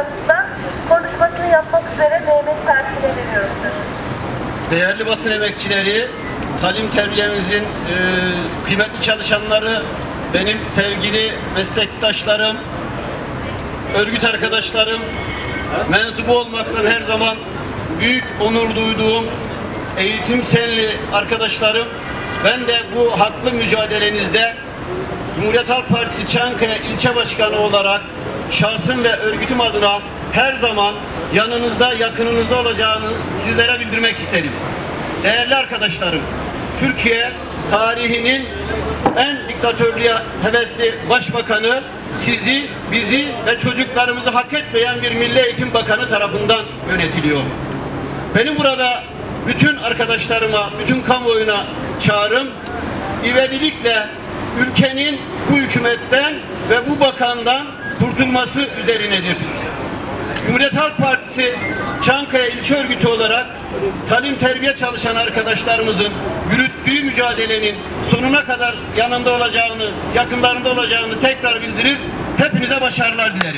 Aramızda konuşmasını yapmak üzere Mehmet Selçuk'e veriyoruz. Değerli basın emekçileri, talim terbiyemizin e, kıymetli çalışanları, benim sevgili meslektaşlarım, örgüt arkadaşlarım, mensubu olmaktan her zaman büyük onur duyduğum eğitim senli arkadaşlarım, ben de bu haklı mücadelenizde Cumhuriyet Halk Partisi Çankaya İlçe Başkanı olarak şahsım ve örgütüm adına her zaman yanınızda, yakınınızda olacağını sizlere bildirmek isterim. Değerli arkadaşlarım, Türkiye tarihinin en diktatörlüğe hevesli başbakanı sizi, bizi ve çocuklarımızı hak etmeyen bir Milli Eğitim Bakanı tarafından yönetiliyor. Benim burada bütün arkadaşlarıma, bütün kamuoyuna çağrım ivedilikle ülkenin bu hükümetten ve bu bakandan kurtulması üzerinedir. Cumhuriyet Halk Partisi Çankaya İlçe Örgütü olarak talim terbiye çalışan arkadaşlarımızın yürüttüğü mücadelenin sonuna kadar yanında olacağını, yakınlarında olacağını tekrar bildirir. Hepinize başarılar dilerim.